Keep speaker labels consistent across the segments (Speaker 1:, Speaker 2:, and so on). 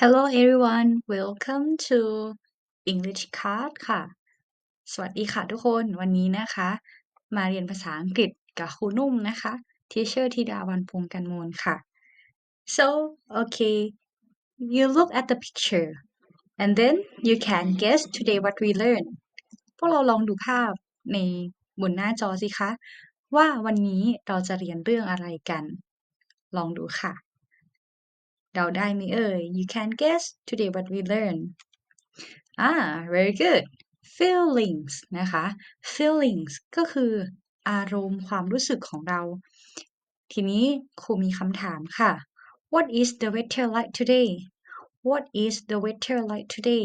Speaker 1: Hello everyone welcome to English Card ค่ะ สวัสดีค่ะทุกคน วันนี้นะคะ มาเรียนภาษาอังกฤษกับครูนุ่มนะคะ Teacher ธิดาวันพงษ์กันมูลค่ะ so okay you look at the picture and then you can guess today what we learn พวกเราลองดูภาพในบนหน้าจอสิคะ ว่าวันนี้เราจะเรียนเรื่องอะไรกัน ลองดูค่ะ เดาได้ไหมเอ่ย you can guess today what we learn อ่า very good feelings นะคะ feelings ก็คืออารมณ์ความรู้สึกของเรา ทีนี้ครูมีคำถามค่ะ what is the weather like today what is the weather like today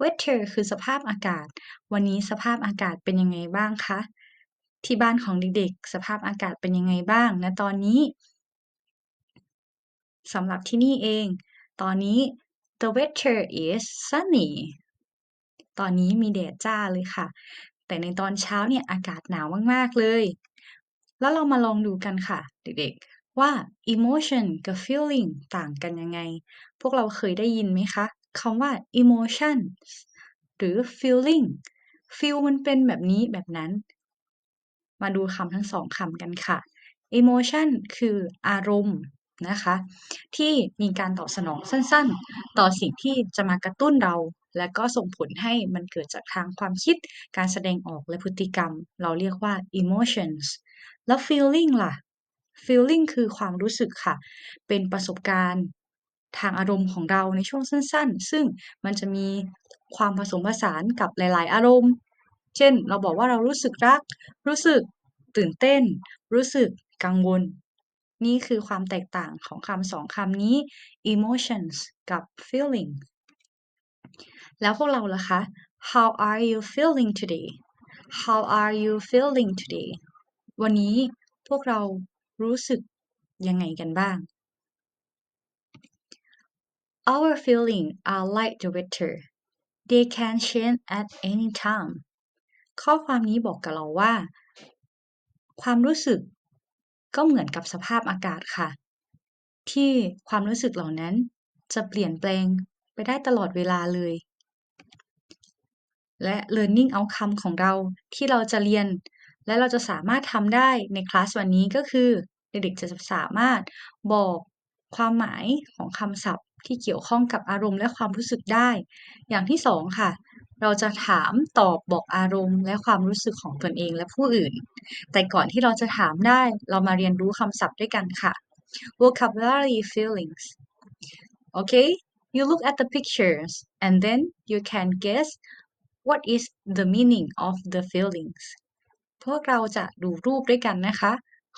Speaker 1: weather คือสภาพอากาศ วันนี้สภาพอากาศเป็นยังไงบ้างคะ ที่บ้านของเด็กๆ สภาพอากาศเป็นยังไงบ้างณตอนนี้ สำหรับที่นี่เอง ตอนนี้ the weather is sunny ตอนนี้มีแดดจ้าเลยค่ะ แต่ในตอนเช้าเนี่ยอากาศหนาวมาก ๆ เลย แล้วเรามาลองดูกันค่ะ เด็ก ๆ ว่า emotion กับ feeling ต่างกันยังไง พวกเราเคยได้ยินไหมคะคำว่า emotion หรือ feeling feel มันเป็นแบบนี้แบบนั้น มาดูคำทั้งสองคำกันค่ะ emotion คืออารมณ์ นะคะ ที่มีการตอบสนองสั้นๆ ต่อสิ่งที่จะมากระตุ้นเรา และก็ส่งผลให้มันเกิดจากทางความคิด การแสดงออกและพฤติกรรม เราเรียกว่า emotions แล้ว feeling ล่ะ feeling คือความรู้สึกค่ะ เป็นประสบการณ์ทางอารมณ์ของเราในช่วงสั้น ๆ ซึ่งมันจะมีความผสมผสานกับหลาย ๆ อารมณ์ เช่น เราบอกว่าเรารู้สึกรัก รู้สึกตื่นเต้น รู้สึกกังวล นี่คือความแตกต่างของคำสองคำนี้ emotions กับ feeling แล้วพวกเราล่ะคะ how are you feeling today how are you feeling today วันนี้พวกเรารู้สึกยังไงกันบ้าง our feelings are like the weather they can change at any time ข้อความนี้บอกกับเราว่า ความรู้สึก ก็เหมือนกับสภาพอากาศค่ะ ที่ความรู้สึกเหล่านั้นจะเปลี่ยนแปลงไปได้ตลอดเวลาเลย และ learning outcome ของเราที่เราจะเรียน และเราจะสามารถทำได้ในคลาสวันนี้ก็คือ เด็กๆจะสามารถบอกความหมายของคำศัพท์ที่เกี่ยวข้องกับอารมณ์และความรู้สึกได้ อย่างที่สองค่ะ เราจะถามตอบบอกอารมณ์ และความรู้สึกของตนเองและผู้อื่น แต่ก่อนที่เราจะถามได้ เรามาเรียนรู้คำศัพท์ด้วยกันค่ะ vocabulary feelings okay you look at the pictures and then you can guess what is the meaning of the feelings พวกเราจะดูรูปด้วยกันนะคะ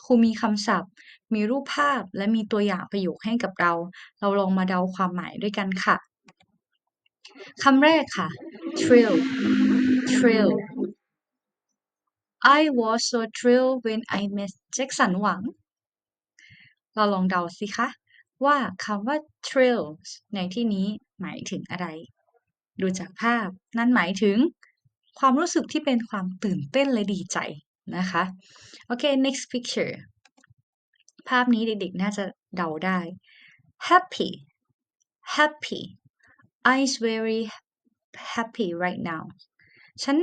Speaker 1: ครูมีคำศัพท์ มีรูปภาพและมีตัวอย่างประโยคให้กับเรา เราลองมาเดาความหมายด้วยกันค่ะ คำแรกค่ะ thrill thrill I was so thrilled when I met แจ็คสันหวัง เราลองเดาสิคะ ว่าคำว่า thrill ในที่นี้หมายถึงอะไร ดูจากภาพนั่นหมายถึงความรู้สึกที่เป็นความตื่นเต้นและดีใจนะคะ โอเค next picture ภาพนี้เด็กๆ น่าจะเดาได้ happy happy I is very happy right now ฉัน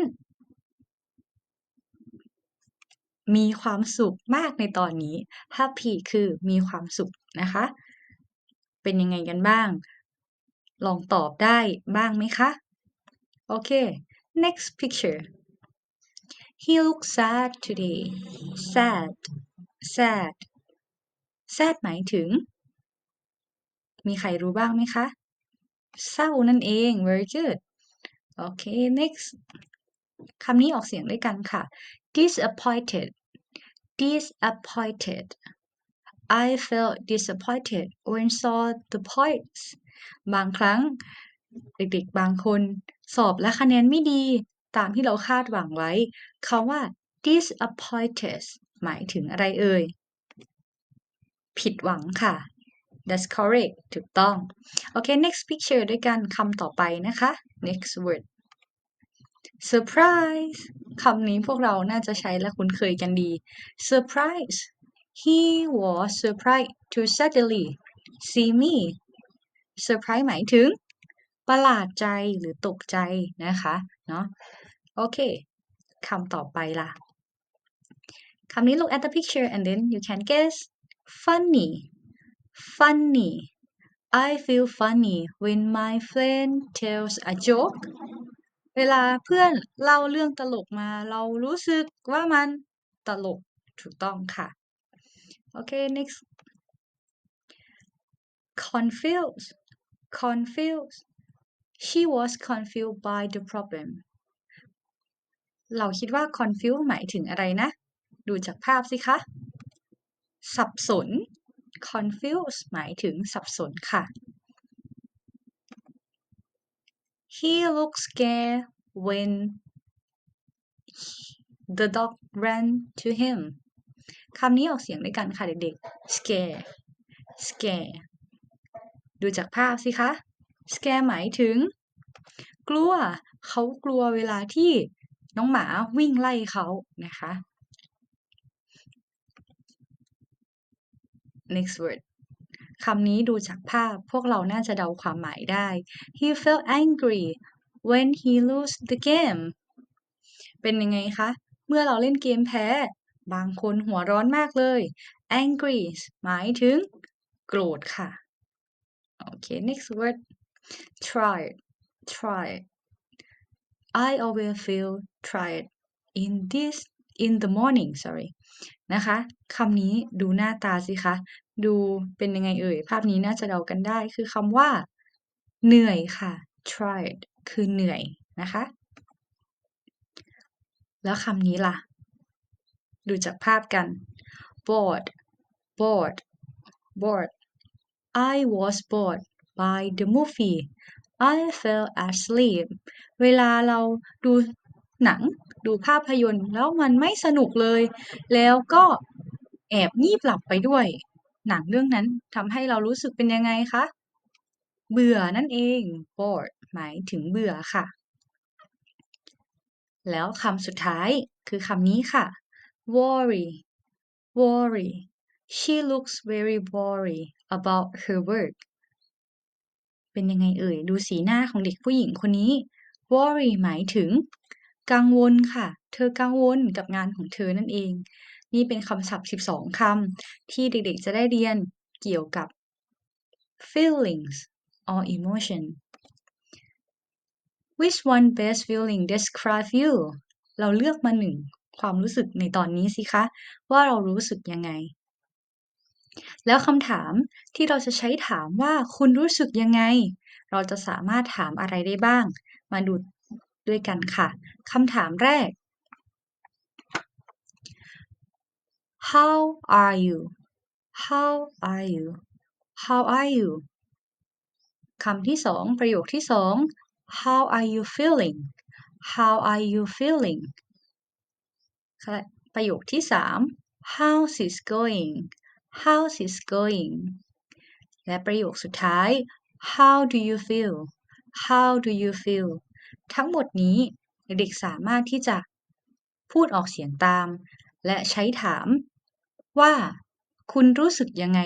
Speaker 1: มีความสุขมากในตอนนี้ happy คือมีความสุขนะคะ เป็นยังไงกันบ้าง ลองตอบได้บ้างไหมคะ โอเค next picture he looks sad today sad sad sad หมายถึง มีใครรู้บ้างไหมคะ เศร้านั่นเอง very good โอเค next คำนี้ออกเสียงด้วยกันค่ะ disappointed disappointed I felt disappointed when saw the points บางครั้งเด็กๆบางคน สอบและคะแนนไม่ดีตามที่เราคาดหวังไว้คำว่า disappointed หมายถึงอะไรเอ่ย ผิดหวังค่ะ that's correct ถูกต้อง โอเค next picture ด้วยกันคำต่อไปนะคะ next word surprise คำนี้พวกเราน่าจะใช้และคุ้นเคยกันดี surprise he was surprised to suddenly see me surprise หมายถึง ประหลาดใจหรือตกใจนะคะเนาะโอเคคำต่อไปล่ะคำนี้ look at the picture and then you can guess funny funny I feel funny when my friend tells a joke เวลาเพื่อนเล่าเรื่องตลกมาเรารู้สึกว่ามันตลกถูกต้องค่ะ โอเค next confused confused she was confused by the problem เราคิดว่า confused หมายถึงอะไรนะ ดูจากภาพสิคะ สับสน confused หมายถึงสับสนค่ะ he looked scared when the dog ran to him คำนี้ออกเสียงด้วยกันค่ะเด็กๆ scare scare ดูจากภาพสิคะ scare หมายถึง กลัว เขากลัวเวลาที่น้องหมาวิ่งไล่เขานะคะ next word คำนี้ดูจากภาพพวกเราน่าจะเดาความหมายได้ he felt angry when he lost the game เป็นยังไงคะ เมื่อเราเล่นเกมแพ้ บางคนหัวร้อนมากเลย angry หมายถึง โกรธค่ะ โอเค next word tired tired I always feel tired in this in the morning sorry นะคะคำนี้ดูหน้าตาสิคะ ดูเป็นยังไงเอ่ย ภาพนี้น่าจะเดากันได้ คือคำว่า เหนื่อยค่ะ tired คือเหนื่อยนะคะ แล้วคำนี้ล่ะ ดูจากภาพกัน bored bored bored I was bored by the movie I fell asleep เวลาเราดู หนัง ดูภาพยนตร์แล้วมันไม่สนุกเลย แล้วก็แอบงีบหลับไปด้วย หนังเรื่องนั้นทำให้เรารู้สึกเป็นยังไงคะ เบื่อนั่นเอง bored หมายถึงเบื่อค่ะ แล้วคำสุดท้ายคือคำนี้ค่ะ worry worry she looks very worried about her work เป็นยังไงเอ่ย ดูสีหน้าของเด็กผู้หญิงคนนี้ worry หมายถึง กังวลค่ะ เธอกังวลกับงานของเธอนั่นเอง นี่เป็นคำศัพท์ 12 คำที่เด็กๆจะได้เรียนเกี่ยวกับ feelings or emotion which one best feeling describe you เราเลือกมาหนึ่งความรู้สึกในตอนนี้สิคะ ว่าเรารู้สึกยังไง แล้วคำถามที่เราจะใช้ถามว่าคุณรู้สึกยังไง เราจะสามารถถามอะไรได้บ้าง มาดู ด้วยกันค่ะคำถามแรก How are you How are you How are you คำที่สองประโยคที่สอง How are you feeling How are you feeling ประโยคที่สาม How's it going How's it going และประโยคสุดท้าย How do you feel How do you feel ทั้งหมดนี้เด็กๆสามารถที่จะพูดออกเสียงตาม และใช้ถามว่าคุณรู้สึกยังไง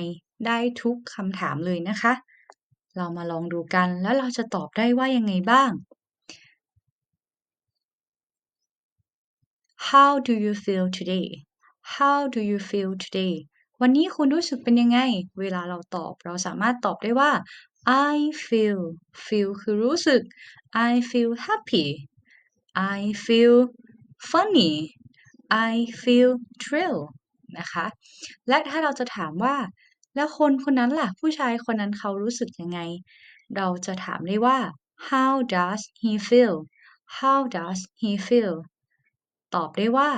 Speaker 1: ได้ทุกคำถามเลยนะคะ เรามาลองดูกันแล้วเราจะตอบได้ว่ายังไงบ้าง How do you feel today How do you feel today วันนี้คุณรู้สึกเป็นยังไง เวลาเราตอบเราสามารถตอบได้ว่า I feel feel คือรู้สึก I feel happy I feel funny I feel thrill นะคะ และถ้าเราจะถามว่า แล้วคนคนนั้นล่ะ ผู้ชายคนนั้นเขารู้สึกยังไง เราจะถามได้ว่า how does he feel how does he feel ตอบได้ว่า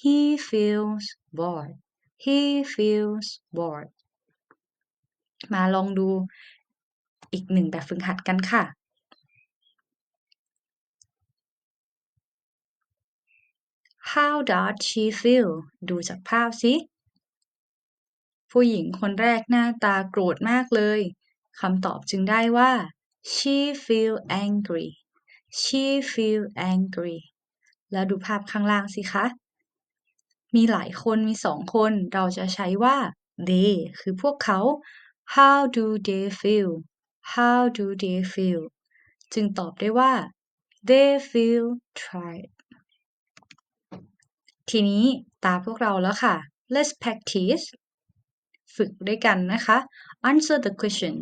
Speaker 1: he feels bored he feels bored มาลองดู อีกหนึ่งแบบฝึกหัดกันค่ะ How does she feel ดูจากภาพสิ ผู้หญิงคนแรกหน้าตาโกรธมากเลย คำตอบจึงได้ว่า she feel angry she feel angry แล้วดูภาพข้างล่างสิคะ มีหลายคนมีสองคนเราจะใช้ว่า they คือพวกเขา how do they feel how do they feel จึงตอบได้ว่า they feel tired ทีนี้ตาพวกเราแล้วค่ะ let's practice ฝึกด้วยกันนะคะ answer the question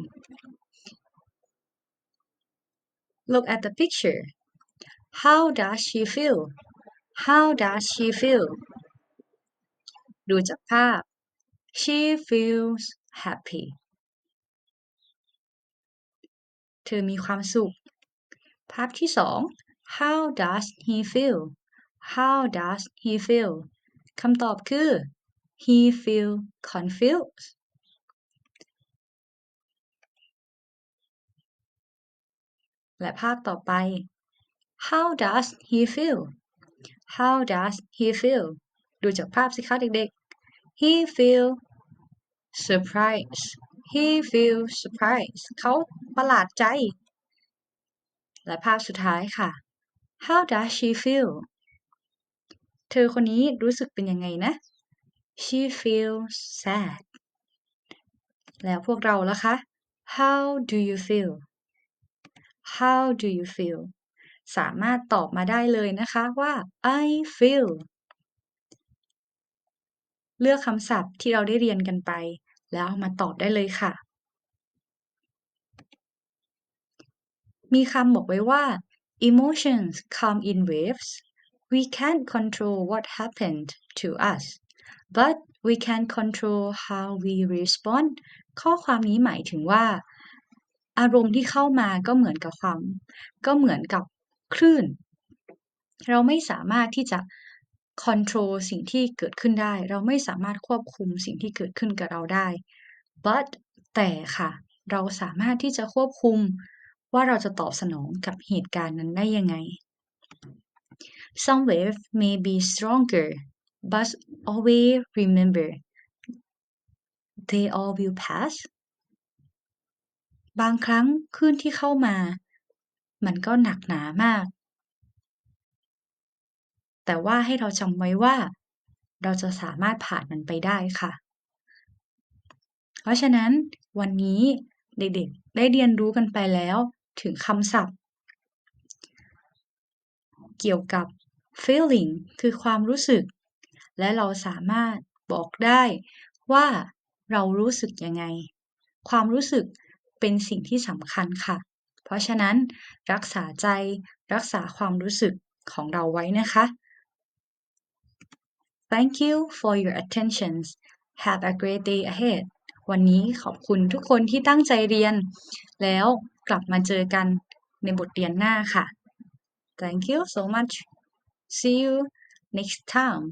Speaker 1: look at the picture how does she feel how does she feel ดูจากภาพ she feels happy ธอมีความสุข ภาพที่สอง how does he feel how does he feel คำตอบคือ he feel confused และภาพต่อไป how does he feel how does he feel ดูจากภาพสิคะเด็กๆ he feel surprised he feels surprised. เขาประหลาดใจ และภาพสุดท้ายค่ะ how does she feel เธอคนนี้รู้สึกเป็นยังไงนะ she feels sad แล้วพวกเราล่ะคะ how do you feel how do you feel สามารถตอบมาได้เลยนะคะว่า I feel เลือกคำศัพท์ที่เราได้เรียนกันไป แล้วมาตอบได้เลยค่ะ มีคำบอกไว้ว่า emotions come in waves we can't control what happened to us but we can control how we respond ข้อความนี้หมายถึงว่า อารมณ์ที่เข้ามาก็เหมือนกับความ ก็เหมือนกับคลื่น เราไม่สามารถที่จะ control สิ่งที่เกิดขึ้นได้ เราไม่สามารถควบคุมสิ่งที่เกิดขึ้นกับเราได้ but แต่ค่ะ เราสามารถที่จะควบคุมว่าเราจะตอบสนองกับเหตุการณ์นั้นได้ยังไง Some waves may be stronger but always remember they all will pass บางครั้งคลื่นที่เข้ามา มันก็หนักหนามาก แต่ว่าให้เราจำไว้ว่า เราจะสามารถผ่านมันไปได้ค่ะ เพราะฉะนั้นวันนี้เด็กๆได้เรียนรู้กันไปแล้วถึงคำศัพท์ เกี่ยวกับ feeling คือความรู้สึก และเราสามารถบอกได้ว่าเรารู้สึกยังไง ความรู้สึกเป็นสิ่งที่สำคัญค่ะ เพราะฉะนั้นรักษาใจรักษาความรู้สึกของเราไว้นะคะ Thank you for your attentions. Have a great day ahead วันนี้ขอบคุณทุกคนที่ตั้งใจเรียน แล้วกลับมาเจอกันในบทเรียนหน้าค่ะ Thank you so much See you next time